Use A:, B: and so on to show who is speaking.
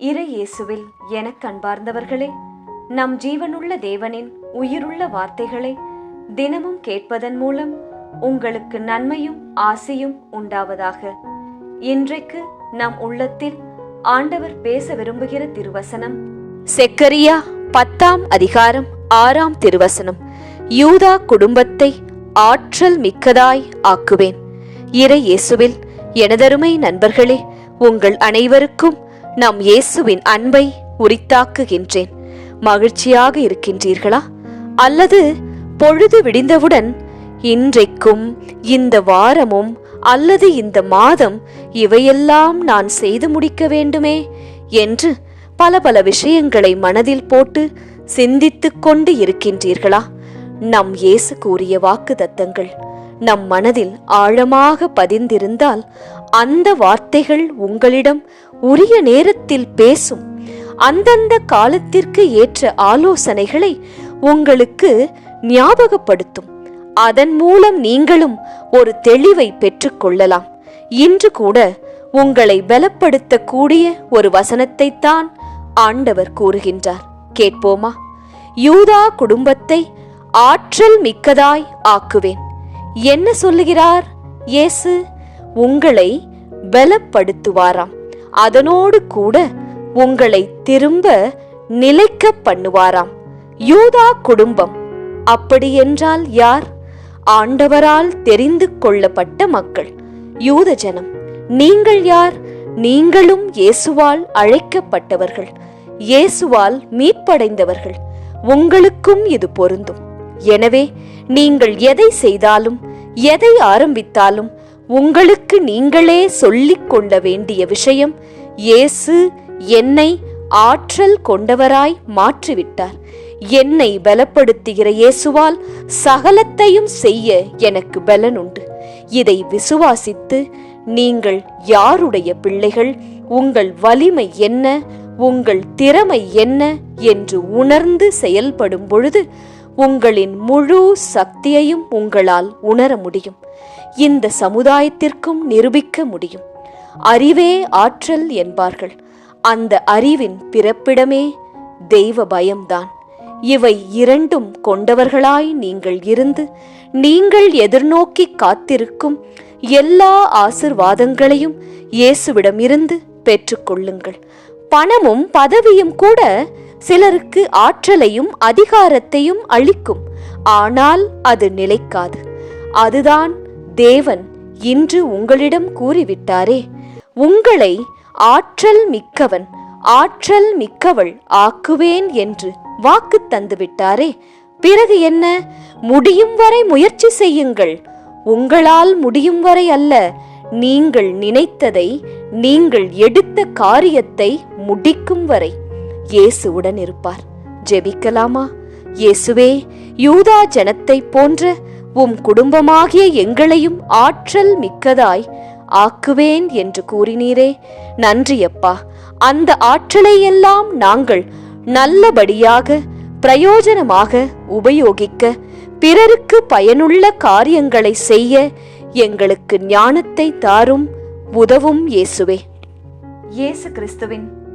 A: இறை இயேசுவில் எனக் கண்பார்ந்தவர்களே நம் ஜீவனுள்ள தேவனின் உயிருள்ள வார்த்தைகளை தினமும் கேட்பதன் மூலம் உங்களுக்கு நன்மையும் ஆசையும் உண்டாவதாக. இன்றைக்கு நம் உள்ளத்தில் ஆண்டவர் பேச விரும்புகிற திருவசனம் செக்கரியா பத்தாம் அதிகாரம் ஆறாம் திருவசனம் யூதா குடும்பத்தை ஆற்றல் மிக்கதாய் ஆக்குவேன். இறை இயேசுவில் எனதருமை நண்பர்களே உங்கள் அனைவருக்கும் நம் இயேசுவின் அன்பை உரித்தாக்குகின்றேன். மகிழ்ச்சியாக இருக்கின்றீர்களா? அல்லது பொழுது விடிந்தவுடன் இன்றைக்கும் இந்த வாரமும் அல்லது இந்த மாதம் இவையெல்லாம் நான் செய்து முடிக்க வேண்டுமே? என்று பல பல விஷயங்களை மனதில் போட்டு சிந்தித்துக் கொண்டு இருக்கின்றீர்களா? நம் இயேசு கூறிய வாக்கு தத்தங்கள் நம் மனதில் ஆழமாக பதிந்திருந்தால் அந்த வார்த்தைகள் உங்களிடம் உரிய நேரத்தில் பேசும். அந்தந்த காலத்திற்கு ஏற்ற ஆலோசனைகளை உங்களுக்கு ஞாபகப்படுத்தும். அதன் மூலம் நீங்களும் ஒரு தெளிவை பெற்றுக்கொள்ளலாம். இன்று கூட உங்களை பலப்படுத்தக்கூடிய ஒரு வசனத்தை தான் ஆண்டவர் கூறுகின்றார். கேட்போமா? யூதா குடும்பத்தை ஆற்றல் மிக்கதாய் ஆக்குவேன். என்ன சொல்லுகிறார் இயேசு? உங்களை பலப்படுத்துவாராம். அதனோடு கூட உங்களை திரும்ப நிலைக்க பண்ணுவாராம். யூதா குடும்பம் அப்படியென்றால் யார்? ஆண்டவரால் தெரிந்து கொள்ளப்பட்ட மக்கள். யூத ஜனம் நீங்கள் யார்? நீங்களும் இயேசுவால் அழைக்கப்பட்டவர்கள். இயேசுவால் மீட்படைந்தவர்கள். உங்களுக்கும் இது பொருந்தும். எனவே நீங்கள் எதை செய்தாலும் எதை ஆரம்பித்தாலும் உங்களுக்கு நீங்களே சொல்லிக் கொள்ள வேண்டிய விஷயம் இயேசு என்னை ஆற்றல் கொண்டவராய் மாற்றிவிட்டார். என்னை பலப்படுத்துகிற இயேசுவால் சகலத்தையும் செய்ய எனக்கு பலன் உண்டு இதை விசுவாசித்து நீங்கள் யாருடைய பிள்ளைகள் உங்கள் வலிமை என்ன உங்கள் திறமை என்ன என்று உணர்ந்து செயல்படும் பொழுது உங்களின் முழு சக்தியையும் உங்களால் உணர முடியும். இந்த சமுதாயத்திற்கும் நிரூபிக்க முடியும். அறிவே ஆற்றல் என்பார்கள். அந்த அறிவின் பிறப்பிடமே தெய்வ பயம்தான். இவை இரண்டும் கொண்டவர்களாய் நீங்கள் இருந்து நீங்கள் எதிர்நோக்கி காத்திருக்கும் எல்லா ஆசிர்வாதங்களையும் இயேசுவிடமிருந்து பெற்றுக்கொள்ளுங்கள் பணமும் பதவியும் கூட சிலருக்கு ஆற்றலையும் அதிகாரத்தையும் அளிக்கும். ஆனால் அது நிலைக்காது. அதுதான் தேவன் இன்று உங்களிடம் கூறிவிட்டாரே. உங்களை ஆற்றல் மிக்கவன் ஆற்றல் மிக்கவள் ஆக்குவேன் என்று வாக்கு தந்துவிட்டாரே. பிறகு என்ன? முடியும் வரை முயற்சி செய்யுங்கள். உங்களால் முடியும் வரை அல்ல நீங்கள் நினைத்ததை நீங்கள் எடுத்த காரியத்தை முடிக்கும் வரை. இயேசுவுடன் இருப்பார். ஜெபிக்கலாமா? இயேசுவே யூதா ஜனத்தைப் போன்ற உம் குடும்பமாகிய எங்களையும் ஆற்றல் மிக்கதாய் ஆக்குவேன் என்று கூறினீரே. நன்றியப்பா அந்த ஆற்றலையெல்லாம் நாங்கள் நல்லபடியாக பிரயோஜனமாக உபயோகிக்க பிறருக்கு பயனுள்ள காரியங்களை செய்ய எங்களுக்கு ஞானத்தை தாரும் உதவும் இயேசுவே. இயேசு கிறிஸ்துவின்